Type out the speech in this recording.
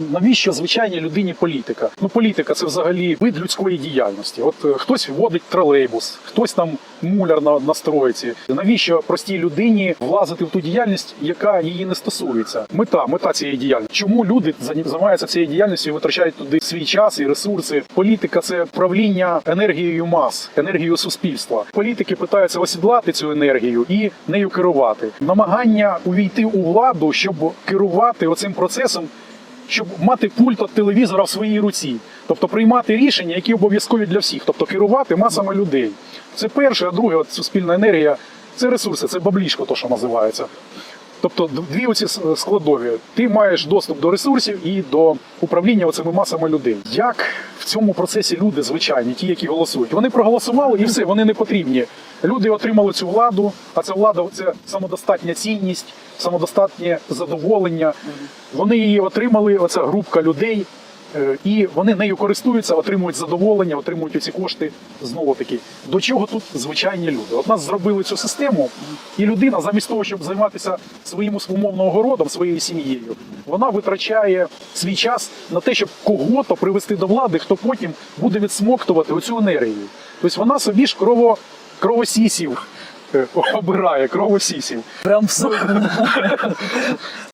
Навіщо звичайній людині політика? Ну, політика це взагалі вид людської діяльності. От е, хтось водить тролейбус, хтось там муляр на, на стройці. Навіщо простій людині влазити в ту діяльність, яка її не стосується? Мета, мета цієї діяльності. Чому люди займаються цією діяльністю і витрачають туди свій час і ресурси? Політика це правління енергією мас, енергією суспільства. Політики питаються осідлати цю енергію і нею керувати. Намагання увійти у владу, щоб керувати оцим процесом щоб мати пульт від телевізора в своїй руці, тобто приймати рішення, які обов'язкові для всіх, тобто керувати масами людей. Це перше, а друге, от суспільна енергія це ресурси, це баблішко, то що називається. Тобто дві оці складові. Ти маєш доступ до ресурсів і до управління оцими масами людей. Як в цьому процесі люди звичайні, ті, які голосують, вони проголосували і все, вони не потрібні. Люди отримали цю владу, а ця влада це самодостатня цінність, самодостатнє задоволення. Вони її отримали, оця групка людей, і вони нею користуються, отримують задоволення, отримують ці кошти. Знову таки, до чого тут звичайні люди? От нас зробили цю систему, і людина, замість того, щоб займатися своїм умовно огородом, своєю сім'єю, вона витрачає свій час на те, щоб кого-то привести до влади, хто потім буде відсмоктувати оцю енергію. Тобто вона собі ж крово, кровосісів е, обирає, кровосісів. Прям все.